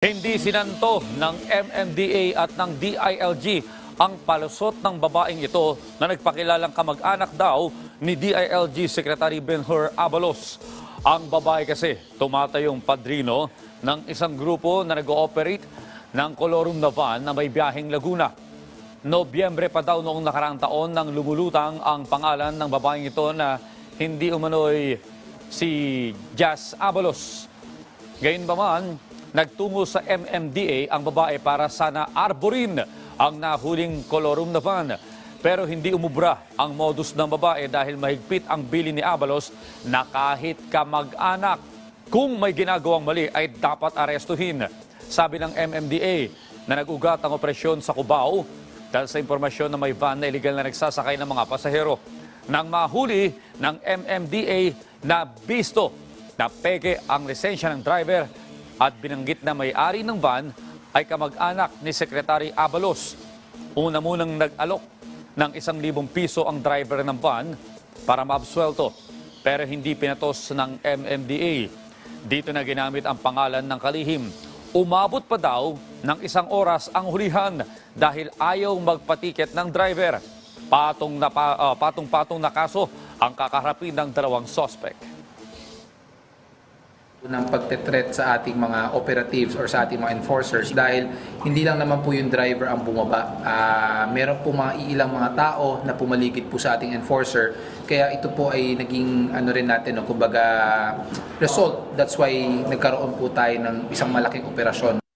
Hindi sinanto ng MMDA at ng DILG ang palusot ng babaeng ito na nagpakilalang kamag-anak daw ni DILG Secretary Benhur Abalos. Ang babae kasi tumatayong padrino ng isang grupo na nag-ooperate ng kolorum na van na may biyaheng Laguna. Nobyembre pa daw noong nakaraang taon nang lumulutang ang pangalan ng babaeng ito na hindi umano'y si Jazz Abalos. Gayunpaman, nagtungo sa MMDA ang babae para sana arborin ang nahuling kolorum na van. Pero hindi umubra ang modus ng babae dahil mahigpit ang bili ni Abalos na kahit kamag-anak, kung may ginagawang mali ay dapat arestuhin. Sabi ng MMDA na nag-ugat ang operasyon sa Cubao dahil sa impormasyon na may van na illegal na nagsasakay ng mga pasahero. Nang mahuli ng MMDA na bisto na peke ang lisensya ng driver at binanggit na may-ari ng van ay kamag-anak ni Secretary Abalos. Una munang nag-alok ng isang libong piso ang driver ng van para maabswelto pero hindi pinatos ng MMDA. Dito na ginamit ang pangalan ng kalihim. Umabot pa daw ng isang oras ang hulihan dahil ayaw magpatiket ng driver. Patong na pa- ah, patong-patong na kaso ang kakaharapin ng dalawang suspect. Ng pagtetret sa ating mga operatives or sa ating mga enforcers dahil hindi lang naman po yung driver ang bumaba. Ah, meron po mga iilang mga tao na pumaligid po sa ating enforcer. Kaya ito po ay naging ano rin natin, no, kumbaga result. That's why nagkaroon po tayo ng isang malaking operasyon.